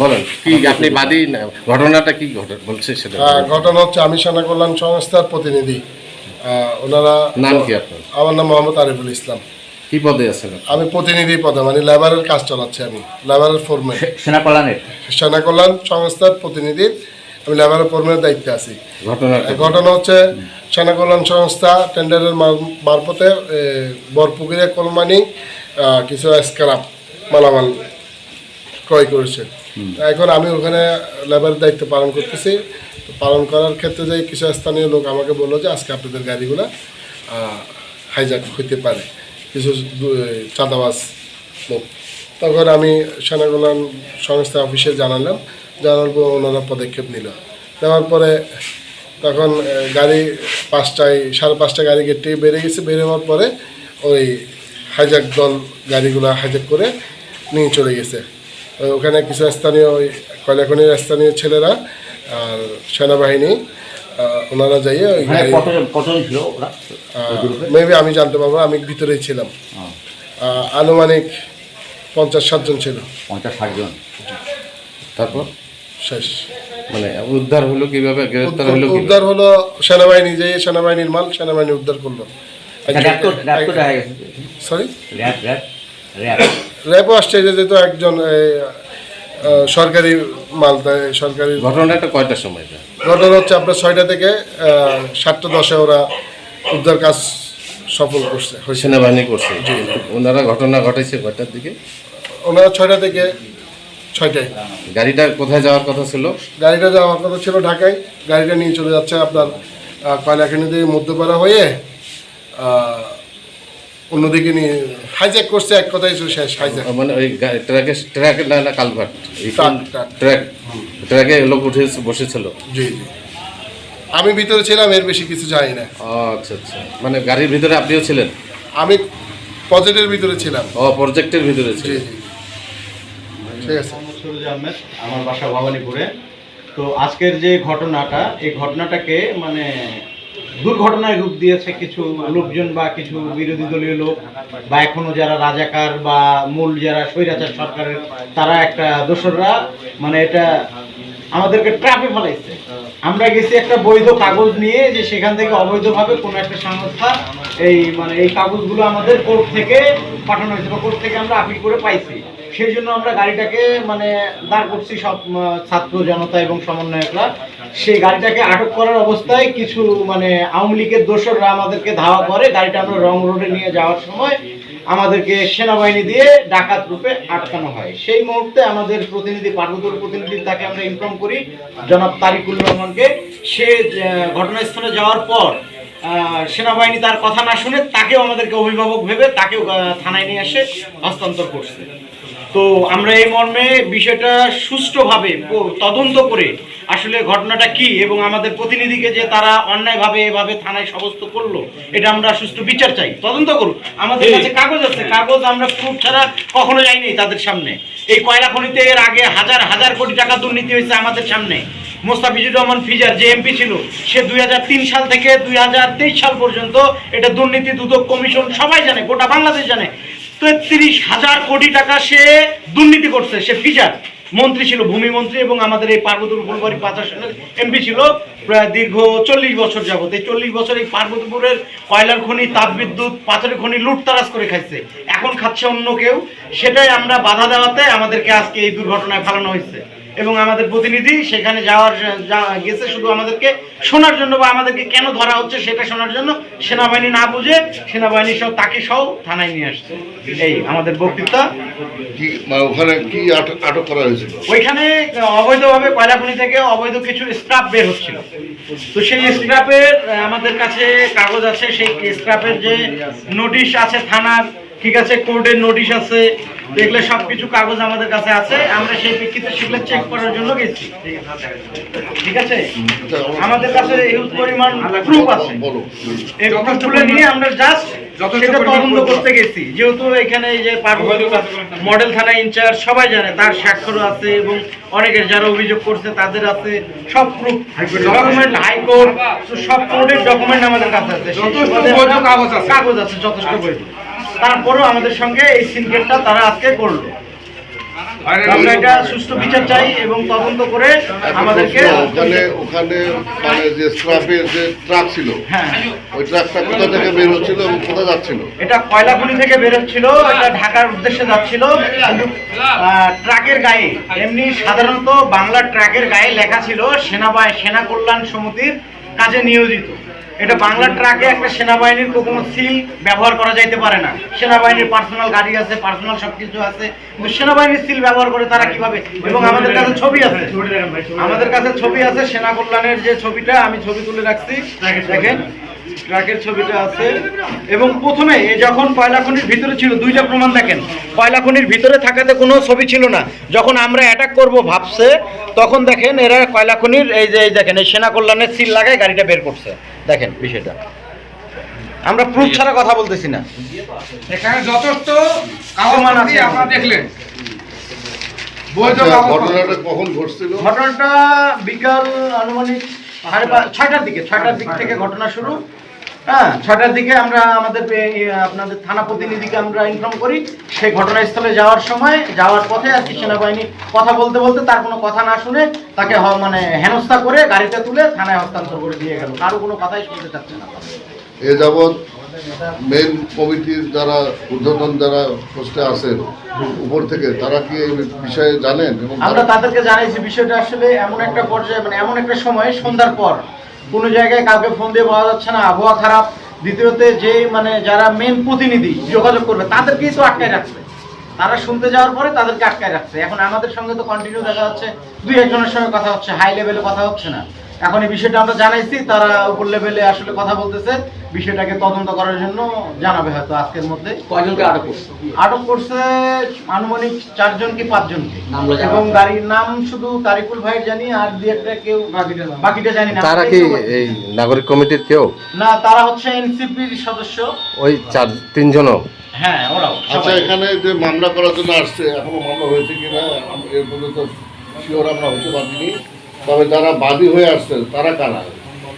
বলেন কি আপনি বাদী ঘটনাটা কি বলছে সেটা। ঘটনা হচ্ছে আমি সেনা কল্যাণ সংস্থার প্রতিনিধি। ওনারা নাম কি আপনার? আমার নাম মোহাম্মদ আরিফুল ইসলাম। কি পদে আছেন আমি প্রতিনিধি পদে মানে লেবারের কাজ চালাচ্ছি আমি লেবারের ফোরম্যান। সেনা কল্যাণের সেনা কল্যাণ সংস্থার প্রতিনিধি। আমি লেবারের ফোরম্যানের দায়িত্বে আছি। ঘটনা হচ্ছে সেনা কল্যাণ সংস্থা টেন্ডারের মারফতে বরপুকুরে কলমানি কিছু স্ক্রাপ মালামাল ক্রয় করেছে। এখন আমি ওখানে লেবারের দায়িত্ব পালন করতেছি। পালন করার ক্ষেত্রে যে কিছু স্থানীয় লোক আমাকে বলল যে আজকে আপনাদের গাড়িগুলো হাইজাক হইতে পারে। কিছু চাঁদাবাজ লোক। তখন আমি সেনা কল্যাণ সংস্থা অফিসে জানালাম জানার পর ওনারা পদক্ষেপ নিল। নেওয়ার পরে তখন গাড়ি পাঁচটায় সাড়ে পাঁচটা গাড়ি গেট থেকে বেড়ে গেছে। বের হওয়ার পরে ওই হাইজাক দল গাড়িগুলো হাইজাক করে নিয়ে চলে গেছে। ওখানে কিছু স্থানীয় ওই কয়লাখনির স্থানীয় ছেলেরা আর সেনাবাহিনী ওনারা যাইয়ে ওই ওখানে গাড়ি মেবি আমি জানতে পারব আমি ভিতরেই ছিলাম। আনুমানিক পঞ্চাশ ষাটজন ছিল। পঞ্চাশ ষাট জন তারপর? শেষ। মানে উদ্ধার হলো কীভাবে? গ্রেফতার হলো উদ্ধার হলো সেনাবাহিনী যে সেনাবাহিনীর মাল সেনাবাহিনী উদ্ধার করল। তো দেখা গেছে? সরি? RAB RAB RAB. র্যাবও আসছে যেহেতু একজন সরকারি মাল সরকারি ঘটনাটা কয়টার সময়? ঘটনা হচ্ছে আপনার ছয়টা থেকে সাতটা দশে ওরা উদ্ধার কাজ সফল করছে সেনাবাহিনী করছে। ওনারা ঘটনা ঘটাইছে কয়টার দিকে? ওনারা ছয়টা থেকে ছয়টায়। গাড়িটা কোথায় যাওয়ার কথা ছিল? গাড়িটা যাওয়ার কথা ছিল ঢাকায়। গাড়িটা নিয়ে চলে যাচ্ছে আপনার কয়লাখানি দিয়ে মধ্যপাড়া হয়ে অন্যদিকে নিয়ে হাইজ্যাক করছে এক কথাই ছিল শেষ হাইজ্যাক মানে ওই ট্রাকে ট্রাকে না না কালভার্ট ট্রাক। ট্রাক ট্রাকে লোক উঠে বসেছিল। জি জি। আমি ভিতরে ছিলাম এর বেশি কিছু জানি না। আচ্ছা আচ্ছা। মানে গাড়ির ভিতরে আপনিও ছিলেন? আমি প্রজেক্টের ভিতরে ছিলাম। ও প্রজেক্টের ভিতরে জি ছিলেন। জি। ঠিক আছে। আহমেদ আমার বাসা ভবানীপুরে তো আজকের যে ঘটনাটা এই ঘটনাটাকে মানে দুর্ঘটনায় রূপ দিয়েছে কিছু লোকজন বা কিছু বিরোধী দলীয় লোক বা এখনও যারা রাজাকার বা মূল যারা স্বৈরাচার সরকারের তারা একটা দোসররা মানে এটা আমাদেরকে ট্রাপে ফেলাইছে। আমরা গেছি একটা বৈধ কাগজ নিয়ে যে সেখান থেকে অবৈধভাবে কোনো একটা সংস্থা এই মানে এই কাগজগুলো আমাদের কোর্ট থেকে পাঠানো হয়েছে বা কোর্ট থেকে আমরা আপিল করে পাইছি। সেই জন্য আমরা গাড়িটাকে মানে দাঁড় করছি সব ছাত্র জনতা এবং সমন্বয়করা। সেই গাড়িটাকে আটক করার অবস্থায় কিছু মানে আওয়ামী লীগের দোসররা আমাদেরকে ধাওয়া করে, গাড়িটা আমরা রং রোডে নিয়ে যাওয়ার সময় আমাদেরকে সেনাবাহিনী দিয়ে ডাকাত রূপে আটকানো হয়। সেই মুহূর্তে আমাদের প্রতিনিধি পার্বতর প্রতিনিধি তাকে আমরা ইনফর্ম করি। জনাব তারিকুল রহমানকে। সে ঘটনাস্থলে যাওয়ার পর সেনাবাহিনী তার কথা না শুনে তাকেও আমাদেরকে অভিভাবক ভেবে তাকেও থানায় নিয়ে এসে হস্তান্তর করছে। তো আমরা এই মর্মে বিষয়টা সুষ্ঠুভাবে তদন্ত করে আসলে ঘটনাটা কি এবং আমাদের প্রতিনিধিকে যে তারা অন্যায়ভাবে এভাবে থানায় সমস্ত করল এটা আমরা সুষ্ঠু বিচার চাই। তদন্ত করুক আমাদের কাছে কাগজ আছে। কাগজ আমরা প্রুফ ছাড়া কখনো যাইনি তাদের সামনে। এই কয়লা খনিতে এর আগে হাজার হাজার কোটি টাকা দুর্নীতি হয়েছে আমাদের সামনে। মোস্তাফিজুর রহমান ফিজার যে এমপি ছিল সে দুই তিন সাল থেকে দুই হাজার তেইশ সাল পর্যন্ত এটা দুর্নীতি দুদক কমিশন সবাই জানে গোটা বাংলাদেশ জানে। তেত্রিশ হাজার কোটি টাকা সে দুর্নীতি করছে, সে ফিজার। মন্ত্রী ছিল ভূমি মন্ত্রী এবং আমাদের এই পার্বতীপুর ফুলবাড়ি পাঁচ আসনের এমপি ছিল প্রায় দীর্ঘ চল্লিশ বছর যাবত। এই চল্লিশ বছর এই পার্বতীপুরের কয়লার খনি, তাপবিদ্যুৎ, পাথরের খনি লুটতারাজ করে খাইছে। এখন খাচ্ছে অন্য কেউ। সেটাই আমরা বাধা দেওয়াতে আমাদেরকে আজকে এই দুর্ঘটনায় ফেলানো হয়েছে। এবং আমাদের প্রতিনিধি সেখানে যাওয়ার গেছে শুধু আমাদেরকে শোনার জন্য বা আমাদেরকে কেন ধরা হচ্ছে সেটা শোনার জন্য সেনাবাহিনী না বুঝে সেনাবাহিনী সহ তাকে সহ থানায় নিয়ে আসছে। এই আমাদের বক্তৃতা। ওখানে কি আটক আটক করা হয়েছিল? ওইখানে অবৈধভাবে কয়লাখনি থেকে অবৈধ কিছু স্ক্রাপ বের হচ্ছিল। তো সেই স্ক্রাপের আমাদের কাছে কাগজ আছে সেই স্ক্রাপের যে নোটিশ আছে থানার ঠিক আছে কোর্টের নোটিশ আছে দেখলে সব কিছু কাগজ আমাদের কাছে আছে আমরা সেই প্রেক্ষিতে সেগুলো চেক করার জন্য গেছি। ঠিক আছে? আমাদের কাছে হিউজ পরিমাণ প্রুফ আছে। এই প্রুফগুলো নিয়ে আমরা জাস্ট সেটা তদন্ত করতে গেছি। যেহেতু এখানে এই যে মডেল থানা ইনচার্জ সবাই জানে তার স্বাক্ষরও আছে এবং অনেকের যারা অভিযোগ করছে তাদের আছে সব প্রুফ ডকুমেন্ট হাইকোর্ট সব কোর্টের ডকুমেন্ট আমাদের কাছে আছে। যথেষ্ট কাগজ আছে। কাগজ আছে যথেষ্ট পরিমাণ তারপরেও আমাদের সঙ্গে এই সিনকেটটা তারা আজকে করল। আমরা এটা সুষ্ঠু বিচার চাই এবং তদন্ত করে আমাদেরকে ওখানে ওখানে মানে যে স্ক্রাপের যে ট্রাক ছিল ওই ট্রাকটা কোথা থেকে বের হচ্ছিল এবং কোথা যাচ্ছিল? এটা কয়লাখনি থেকে বেরোচ্ছিল এটা ঢাকার উদ্দেশ্যে যাচ্ছিল কিন্তু ট্রাকের গায়ে এমনি সাধারণত বাংলা ট্রাকের গায়ে লেখা ছিল সেনাবাহিনী সেনা কল্যাণ সমিতির কাজে নিয়োজিত। এটা বাংলা ট্রাকে একটা সেনাবাহিনীর কোনো সিল ব্যবহার করা যাইতে পারে না। সেনাবাহিনীর পার্সোনাল গাড়ি আছে পার্সোনাল সব কিছু আছে সেনাবাহিনীর সিল ব্যবহার করে তারা কীভাবে? এবং আমাদের কাছে ছবি আছে। আমাদের কাছে ছবি আছে, সেনা কল্যাণের যে ছবিটা, আমি ছবি তুলে রাখছি। দেখেন। ট্রাকের ছবিটা আছে। এবং প্রথমে যখন কয়লা খনির ভিতরে ছিল দুইটা প্রমাণ দেখেন। কয়লা খনির ভিতরে থাকাতে কোনো ছবি ছিল না। যখন আমরা অ্যাটাক করব ভাবছে তখন দেখেন এরা কয়লা খনির এই যে এই দেখেন এই সেনা কল্যাণের সিল লাগায় গাড়িটা বের করছে। দেখেন বিষয়টা। আমরা প্রুফ ছাড়া কথা বলতেছি না। এখানে যথেষ্ট প্রমাণ আছে। আপনারা দেখলেন। বৈধ কাগজ ঘটনাটা কখন ঘটছিল? ঘটনাটা বিকাল আনুমানিক ছয়টার দিকে ছয়টার দিক থেকে ঘটনা শুরু। হ্যাঁ ছয়টার দিকে আমরা আমাদের আপনাদের থানা প্রতিনিধিকে আমরা ইনফর্ম করি। সেই ঘটনাস্থলে যাওয়ার সময় যাওয়ার পথে আর কি সেনাবাহিনী কথা বলতে বলতে তার কোনো কথা না শুনে তাকে মানে হেনস্থা করে গাড়িতে তুলে থানায় হস্তান্তর করে দিয়ে গেল। কারও কোনো কথাই শুনতে চাচ্ছে না। এ যাবৎ মেন কমিটির যারা ঊর্ধ্বতন যারা পোস্টে আছেন উপর থেকে তারা কি এই বিষয়ে জানেন আমরা তাদেরকে জানাইছি বিষয়টা আসলে এমন একটা পর্যায়ে মানে এমন একটা সময় সন্ধ্যার পর কোনো জায়গায় কাউকে ফোন দিয়ে বলা যাচ্ছে না, আবহাওয়া খারাপ। দ্বিতীয়তে যে মানে যারা মেন প্রতিনিধি যোগাযোগ করবে, তাদেরকেই তো আটকায় রাখছে তারা শুনতে যাওয়ার পরে তাদেরকে আটকায় রাখছে এখন আমাদের সঙ্গে তো কন্টিনিউ দেখা যাচ্ছে দুই একজনের সঙ্গে কথা হচ্ছে হাই লেভেলে কথা হচ্ছে না। এখন এই বিষয়টা আমরা জানাইছি, তারা উপর লেভেলে আসলে কথা বলতেছে। বিষয়টাকে তদন্ত করার জন্য জানাবে হয়তো আজকের মধ্যে। কয়জনকে আটক করছে? আটক করছে আনুমানিক চারজন কি পাঁচজনকে এবং গাড়ির নাম শুধু তারিকুল ভাই জানি আর দুই একটা কেউ বাকিটা জানি না। তারা কি এই নাগরিক কমিটির কেউ? না তারা হচ্ছে এনসিপির সদস্য। ওই চার তিনজনও? হ্যাঁ ওরাও আচ্ছা এখানে যে মামলা করার জন্য আসছে এখনও মামলা হয়েছে কিনা এর পর্যন্ত শিওর আমরা হতে পারিনি। তবে যারা বাদী হয়ে আসছে তারা কারা?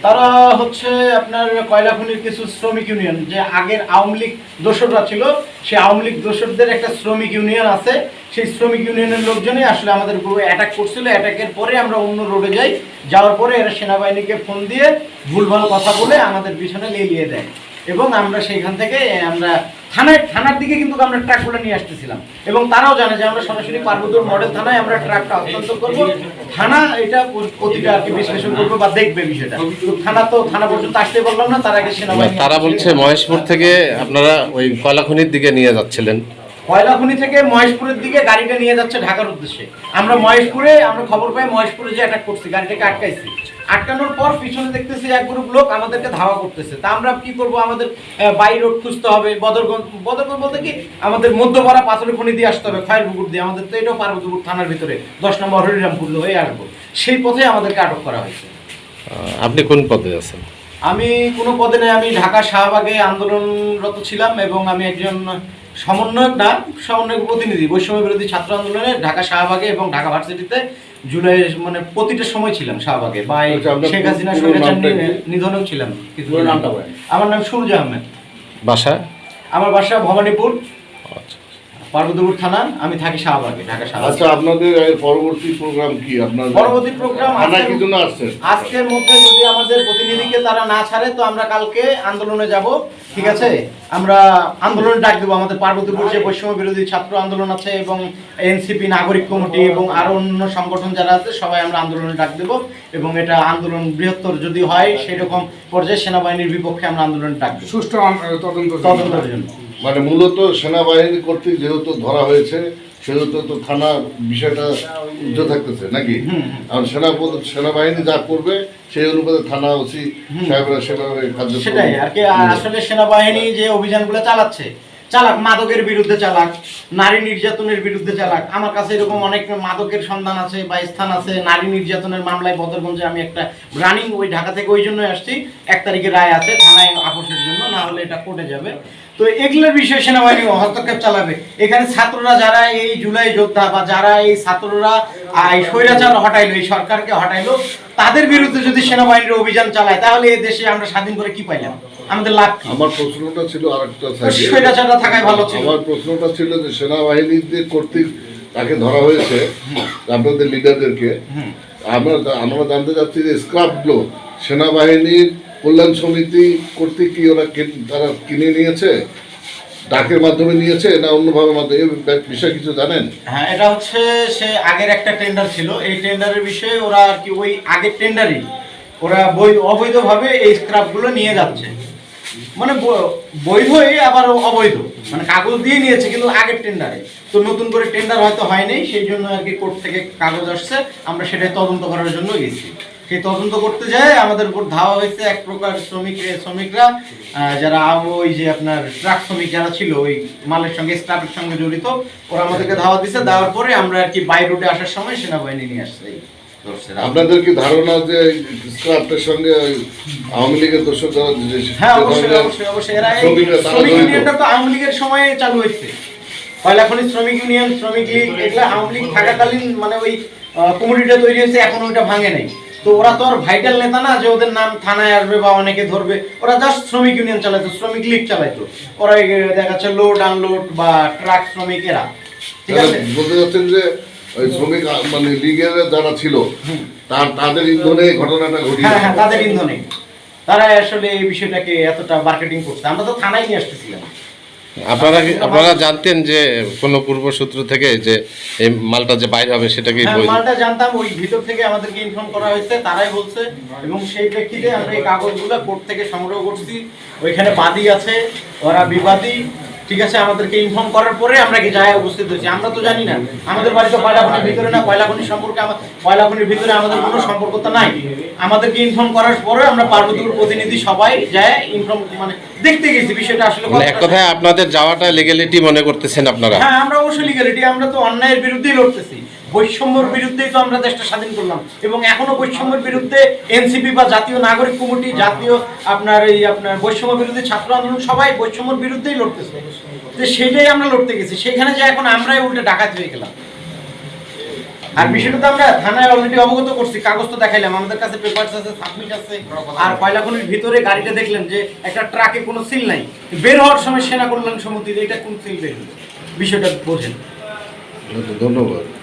তারা হচ্ছে আপনার কয়লাখনির কিছু শ্রমিক ইউনিয়ন, যে আগের আওয়ামী লীগ দোসররা ছিল, সেই আওয়ামী লীগ দোসরদের একটা শ্রমিক ইউনিয়ন আছে। সেই শ্রমিক ইউনিয়নের লোকজনই আসলে আমাদের গ্রুপে অ্যাটাক করছিল। অ্যাটাকের পরে আমরা অন্য রোডে যাই। যাওয়ার পরে এরা সেনাবাহিনীকে ফোন দিয়ে ভুলভাল কথা বলে আমাদের পিছনে লেলিয়ে দেয়। এবং আমরা সেইখান থেকে আমরা থানায় থানার দিকে কিন্তু আমরা ট্রাকগুলো নিয়ে আসতেছিলাম। এবং তারাও জানে যে আমরা সরাসরি পার্বতীপুর মডেল থানায় আমরা ট্রাকটা অত্যন্ত করব। থানা এটা প্রতিটা আর কি বিশ্লেষণ করবে বা দেখবে বিষয়টা। থানা তো থানা পর্যন্ত আসতে পারলাম না তার আগে সেনাবাহিনী তারা বলছে মহেশপুর থেকে আপনারা ওই কয়লাখনির দিকে নিয়ে যাচ্ছিলেন। কয়লাখনি থেকে মহেশপুরের দিকে গাড়িটা নিয়ে যাচ্ছে ঢাকার উদ্দেশ্যে। আমরা মহেশপুরে আমরা খবর পাই মহেশপুরে যে অ্যাটাক করছি গাড়িটাকে আটকাইছি। আটকানোর পর পিছনে দেখতেছি এক গ্রুপ লোক আমাদেরকে ধাওয়া করতেছে। তা আমরা কি করব? আমাদের বাই রোড খুঁজতে হবে বদরগঞ্জ বদরগঞ্জ বলতে কি? আমাদের মধ্যপাড়া পাথরের খনি দিয়ে আসতে হবে খয়ের পুকুর দিয়ে। আমাদের তো এটাও পার্বতীপুর থানার ভিতরে দশ নম্বর হরিরামপুর হয়ে আসব। সেই পথে আমাদেরকে আটক করা হয়েছে। আপনি কোন পদে আছেন? আমি কোনো পদে নেই আমি ঢাকা শাহবাগে আন্দোলনরত ছিলাম এবং আমি একজন সমন্বয়ক না সমন্বয়ক প্রতিনিধি। বৈষম্য বিরোধী ছাত্র আন্দোলনে ঢাকা শাহবাগে এবং ঢাকা ভার্সিটিতে জুলাই মানে প্রতিটা সময় ছিলাম শাহবাগে। বা আচ্ছা, শেখ হাসিনা? নিধনেও ছিলাম। আমার নাম সুরজ আহমেদ। বাসা? আমার বাসা ভবানীপুর। পার্বতীপুর থানা আমি থাকি শাহবাগে ঢাকা শাহবাগে। আচ্ছা আপনাদের এর পরবর্তী প্রোগ্রাম কি? আপনাদের পরবর্তী প্রোগ্রাম কি জন্য আসছেন? আজকের মধ্যে যদি আমাদের প্রতিনিধিকে তারা না ছাড়ে তো আমরা কালকে আন্দোলনে যাব ঠিক আছে? আমরা আন্দোলনে ডাক দেবো আমাদের পার্বতীপুর যে বৈষম্য বিরোধী ছাত্র আন্দোলন আছে এবং এনসিপি নাগরিক কমিটি এবং আরও অন্য সংগঠন যারা আছে সবাই আমরা আন্দোলনে ডাক দেবো এবং এটা আন্দোলন বৃহত্তর যদি হয় সেরকম পর্যায়ে সেনাবাহিনীর বিপক্ষে আমরা আন্দোলনে ডাক দেবো। সুষ্ঠু তদন্ত তদন্তের জন্য। মানে মূলত সেনাবাহিনী কর্তৃক যেহেতু ধরা হয়েছে সেহেতু তো থানা বিষয়টা উজ্জ্ব থাকতেছে নাকি? আর সেনা সেনাবাহিনী যা করবে সেই অনুপাতে থানা ওসি সাহেবরা সেভাবে কার্য সেটাই আর কি আসলে সেনাবাহিনী যে অভিযানগুলো চালাচ্ছে চালাক মাদকের বিরুদ্ধে চালাক নারী নির্যাতনের বিরুদ্ধে চালাক আমার কাছে এরকম অনেক মাদকের সন্ধান আছে বা স্থান আছে নারী নির্যাতনের মামলায় বদরগঞ্জে আমি একটা রানিং ওই ঢাকা থেকে ওই জন্য আসছি এক তারিখে রায় আছে থানায় আপোষের জন্য না হলে এটা কোর্টে যাবে। তো এগুলোর বিষয়ে সেনাবাহিনী হস্তক্ষেপ চালাবে। এখানে ছাত্ররা যারা এই জুলাই যোদ্ধা বা যারা এই ছাত্ররা এই স্বৈরাচার হটাইলো এই সরকারকে হটাইলো তাদের বিরুদ্ধে যদি সেনাবাহিনীর অভিযান চালায় তাহলে এই দেশে আমরা স্বাধীন করে কি পাইলাম? আমাদের লাভ আমার প্রশ্নটা ছিল আরেকটা। স্বৈরাচাররা থাকাই ভালো ছিল। আমার প্রশ্নটা ছিল যে সেনাবাহিনীতে কর্তৃক তাকে ধরা হয়েছে আপনাদের লিডারদেরকে আমরা আমরা জানতে চাচ্ছি যে স্ক্রাপগুলো সেনাবাহিনীর কল্যাণ সমিতি কর্তৃক কি ওরা তারা কিনে নিয়েছে? ডাকের মাধ্যমে নিয়েছে না অন্যভাবে মাধ্যমে? বিষয়ে কিছু জানেন? হ্যাঁ এটা হচ্ছে সে আগের একটা টেন্ডার ছিল। এই টেন্ডারের বিষয়ে ওরা আর কি ওই আগের টেন্ডারই ওরা বৈধ অবৈধভাবে এই স্ক্রাপগুলো নিয়ে যাচ্ছে। মানে বৈধই আবার অবৈধ। মানে কাগজ দিয়ে নিয়েছে কিন্তু আগের টেন্ডারে তো নতুন করে টেন্ডার হয়তো হয়নি, সেই জন্য আর কি কোর্ট থেকে কাগজ আসছে। আমরা সেটাই তদন্ত করার জন্য গেছি। সেই তদন্ত করতে যায় আমাদের উপর ধাওয়া হয়েছে এক প্রকার শ্রমিক শ্রমিকরা যারা ওই যে আপনার ট্রাক শ্রমিক যারা ছিল ওই মালের সঙ্গে স্টাফের সঙ্গে জড়িত ওরা আমাদেরকে ধাওয়া দিছে দেওয়ার পরে আমরা আর কি বাই রোডে আসার সময় সেনাবাহিনী নিয়ে আসছে। আপনাদের কি ধারণা যে স্ক্রাপের সঙ্গে আওয়ামী লীগের দোষর যারা হ্যাঁ অবশ্যই অবশ্যই অবশ্যই। এরা শ্রমিক ইউনিয়নটা তো আওয়ামী লীগের সময়ে চালু হয়েছে। শ্রমিক ইউনিয়ন শ্রমিক লীগ এগুলা আওয়ামী লীগ থাকাকালীন মানে ওই কমিটিটা তৈরি হয়েছে এখন ওইটা ভাঙে নাই। তো ওরা তো আর ভাইটাল নেতা না যে ওদের নাম থানায় আসবে বা অনেকে ধরবে। ওরা জাস্ট শ্রমিক ইউনিয়ন চালাইতো শ্রমিক লীগ চালাইতো। ওরা দেখা যাচ্ছে লোড আনলোড বা ট্রাক শ্রমিকেরা ঠিক আছে? বলতে চাচ্ছেন যে ওই শ্রমিক মানে লীগের যারা ছিল তার তাদের ইন্ধনে ঘটনাটা হ্যাঁ হ্যাঁ তাদের ইন্ধনে। তারা আসলে এই বিষয়টাকে এতটা মার্কেটিং করছে। আমরা তো থানায় নিয়ে আসতেছিলাম। আপনারা আপনারা জানতেন যে কোনো পূর্বসূত্র থেকে যে এই মালটা যে বাইরে হবে সেটা কি হ্যাঁ, মালটা জানতাম ওই ভিতর থেকে আমাদেরকে ইনফর্ম করা হয়েছে তারাই বলছে এবং সেই প্রেক্ষিতে আমরা এই কাগজগুলো কোর্ট থেকে সংগ্রহ করছি। ওইখানে বাদী আছে ওরা বিবাদী ঠিক আছে আমাদেরকে ইনফর্ম করার পরে আমরা কি যায় উপস্থিত হয়েছি? আমরা তো জানি না। আমাদের বাড়ি তো কয়লাখনির ভিতরে না? কয়লাখনির সম্পর্কে আমার কয়লাখনির ভিতরে আমাদের কোনো সম্পর্ক তো নাই। আমাদেরকে ইনফর্ম করার পরে আমরা পার্বতীপুর প্রতিনিধি সবাই যায় ইনফর্ম মানে দেখতে গেছি বিষয়টা আসলে মানে এক কথায় আপনাদের যাওয়াটা লিগ্যালিটি মনে করতেছেন আপনারা? হ্যাঁ আমরা অবশ্যই লিগ্যালিটি আমরা তো অন্যায়ের বিরুদ্ধেই লড়তেছি। বৈষম্যের বিরুদ্ধেই তো আমরা দেশটা স্বাধীন করলাম। এবং এখনও বৈষম্যের বিরুদ্ধে এনসিপি বা জাতীয় নাগরিক কমিটি, জাতীয় আপনার এই আপনার বৈষম্য বিরোধী ছাত্র আন্দোলন, সবাই বৈষম্যের বিরুদ্ধেই লড়তেছে। যে সেটাই আমরা লড়তে গেছি। সেখানে যে এখন আমরাই উল্টে ডাকাত হয়ে গেলাম। আর বিষয়টা তো আমরা থানায় অলরেডি অবগত করছি, কাগজ তো দেখাইলাম। আমাদের কাছে পেপারস আছে সাবমিট আছে। আর কয়লাখনির ভিতরে গাড়িটা দেখলেন যে একটা ট্রাকে কোনো সিল নাই। বের হওয়ার সময় সেনা কল্যাণ সমিতির এটা কোন সিল বের? বিষয়টা বোঝেন। ধন্যবাদ।